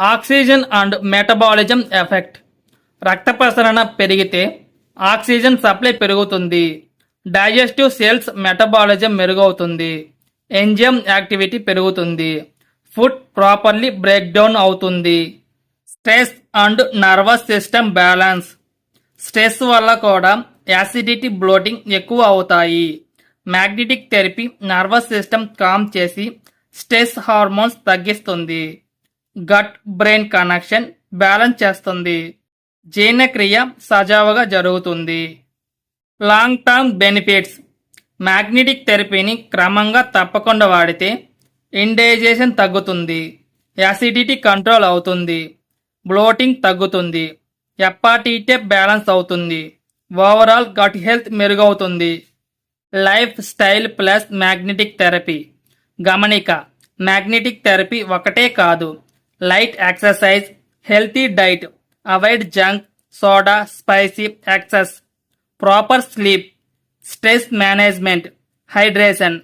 Oxygen and metabolism effect. రక్త ప్రసరణ పెరిగితే ఆక్సిజన్ సప్లై పెరుగుతుంది. డైజెస్టివ్ సెల్స్ మెటబాలిజం మెరుగవుతుంది. ఎంజిఎం యాక్టివిటీ పెరుగుతుంది. ఫుడ్ ప్రాపర్లీ బ్రేక్ డౌన్ అవుతుంది. Stress and nervous system balance. Stress వల్ల కూడా యాసిడిటీ బ్లోటింగ్ ఎక్కువ అవుతాయి. Magnetic therapy nervous system calm చేసి స్ట్రెస్ హార్మోన్స్ తగ్గిస్తుంది. గట్ బ్రెయిన్ కనెక్షన్ బ్యాలెన్స్ చేస్తుంది. జీర్ణక్రియ సజావుగా జరుగుతుంది. Long term benefits. మ్యాగ్నెటిక్ థెరపీని క్రమంగా తప్పకుండా వాడితే ఇండైజేషన్ తగ్గుతుంది. యాసిడిటీ కంట్రోల్ అవుతుంది. బ్లోటింగ్ తగ్గుతుంది. ఎప్పాటీటే బ్యాలెన్స్ అవుతుంది. ఓవరాల్ గట్ హెల్త్ మెరుగవుతుంది. Lifestyle plus magnetic therapy. గమనిక. మ్యాగ్నెటిక్ థెరపీ ఒకటే కాదు. Light exercise healthy diet avoid junk soda spicy excess proper sleep stress management hydration.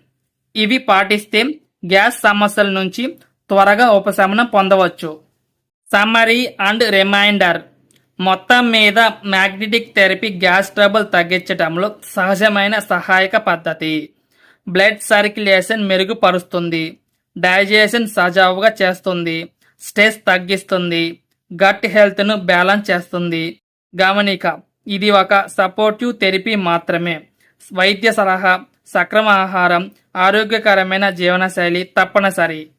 ఇవి పాటిస్తే గ్యాస్ సమస్యల నుంచి త్వరగా ఉపశమనం పొందవచ్చు. Summary and reminder. మొత్తం మీద మ్యాగ్నెటిక్ థెరపీ గ్యాస్ ట్రబుల్ తగ్గించడంలో సహజమైన సహాయక పద్ధతి. బ్లడ్ సర్క్యులేషన్ మెరుగుపరుస్తుంది. డైజెషన్ సజావుగా చేస్తుంది. స్ట్రెస్ తగ్గిస్తుంది గట్ హెల్త్ను బ్యాలెన్స్ చేస్తుంది. గమనిక ఇది ఒక సపోర్టివ్ థెరపీ మాత్రమే. వైద్య సలహా సక్రమ ఆహారం ఆరోగ్యకరమైన జీవనశైలి తప్పనిసరి.